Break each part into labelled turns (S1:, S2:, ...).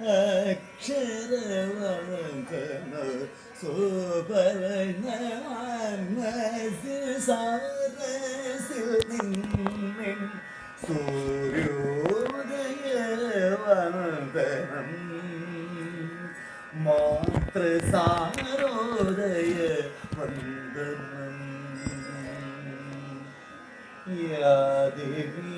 S1: അക്ഷരവളകമോ സോപരനസിൽ സാരസിൽ നിന്നിൻ സൂര്യോദയവന്ദനം മാത്രസാരോദയ വന്ദനം യാദേവി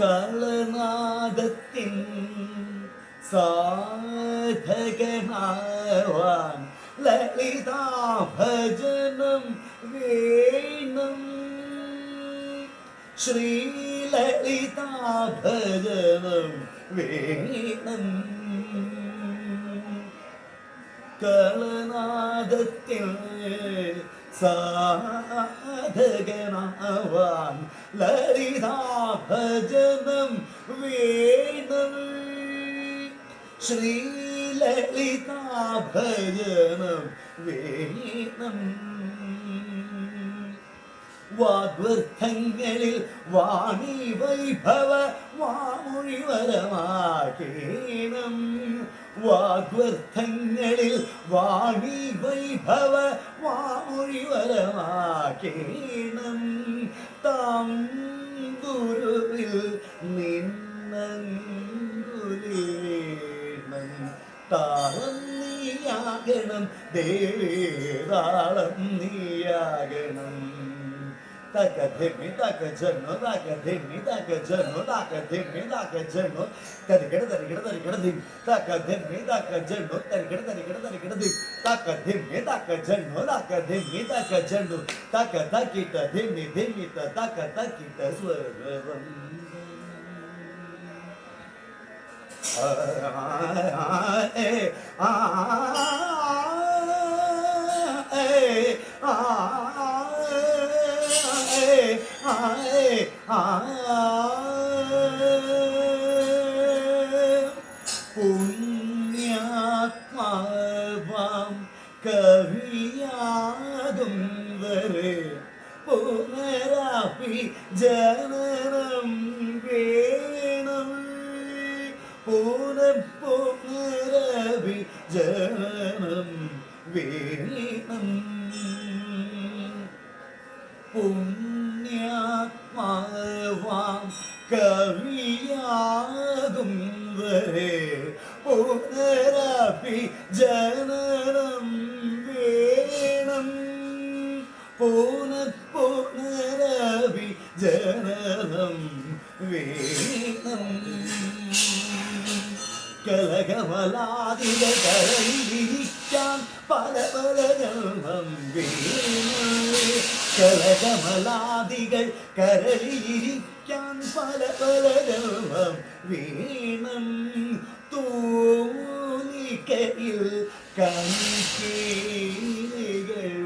S1: കളനാദത്തിൻ സാധകനാവാൻ ലളിതാഭജനം വേണം. ശ്രീലളിതാഭജനം വേണം. കളനാദത്തിൽ സാധകനാവാൻ ലളിതാഭജനം വേണം. ശ്രീലളിതാഭജനം വേണം. വാഗ്വർത്ഥങ്ങളിൽ വാണി വൈഭവ വാമൊഴിവരമാകേണം വാഗ്വർത്ഥങ്ങളിൽ വാണി വൈഭവ വാമൊഴിവരമാകേണം. താം ഗുരുവിൽ നിന്നുരേണം താളം നീയാകണം ദേവേതാളം നീയാകണം. दाख धेमी दाख जन्म दाख धेमी दाख जन्म दाख धेमी दाख जन्म तरीकडे तरीकडे तरीकडे धीम. दाख धेमी दाख जन्म तरीकडे तरीकडे तरीकडे धीम. दाख धेमी दाख जन्म दाख धेमी दाख जन्म दाख दाकीट धेमी धेमी दाख दाकीट स्वरम आ आ आ പുണ്യാത്മാവാം കവിയാതും വരെ പുനരാപി ജനനം വേണം. പുന പുനരപി ജനനം വേണം. പുനരപി ജനനം വേണം. പൂന പുനരപി ജനനം വേണം. കലകമലാതിര കരയിലിരിക്കാൻ പല പല ജന്മം കരളിയിരിക്കാൻ പല പല ജന്മം വീണം തൂനിക്കയിൽ കൺകീലികൾ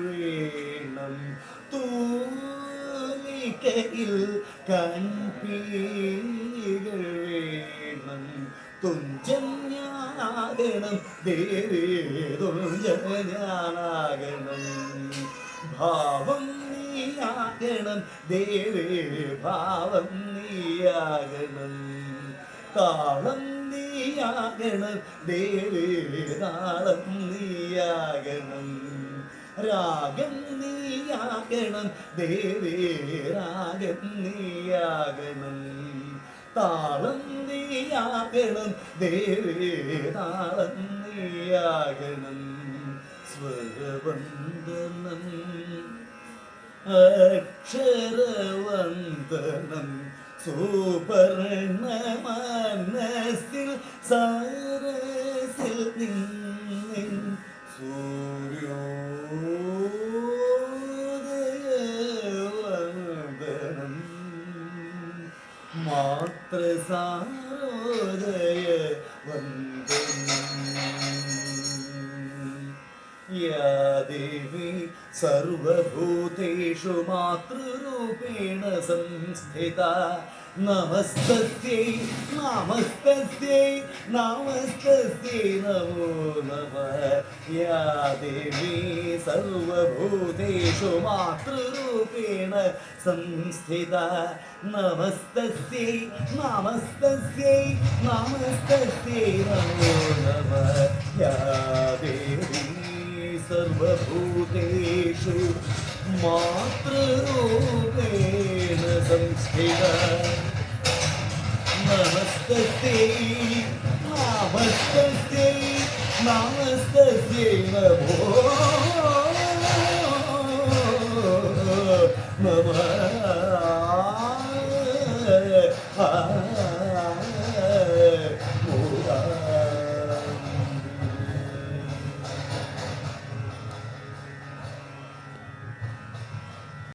S1: വീണം തൂനിക്കയിൽ കൺപീലികൾ വീണം തുഞ്ചൻ ഞാനാകണം ഭാവം നീയാകണം ദേവേ ഭാവം നീയാകണം. താളം നീയാകണം ദേവേ താളം നീയാകണം. രാഗം നീയാകണം ദേവേ രാഗം നീയാകണം. താളം നീയാകണം ദേവേ താളം നീയാകണം. സ്വരവന്ദനം അക്ഷരവന്ദനം സൂപർണമാനസിൽ സാരസിൽ നിന്നിൻ സൂര്യോദയവന്ദനം മാതൃസാരോദയ വന്ദനം യാ ദേവി സർവഭൂതേഷു മാതൃരൂപേണ സംസ്ഥിത നമസ്തസ്യൈ നമസ്തസ്യൈ നമസ്തസ്യൈ നമോ നമ. യാ ദേവി സർവഭൂതേഷു മാതൃരൂപേണ സംസ്ഥിത. നമസ്തസ്യൈ നമസ്തസ്യൈ നമസ്തസ്യൈ നമോ നമ. യാ ദേവി സർവഭൂതേഷു മാതൃരൂപേണ സംസ്ഥിത. Ah, ah, ah, ah, ah,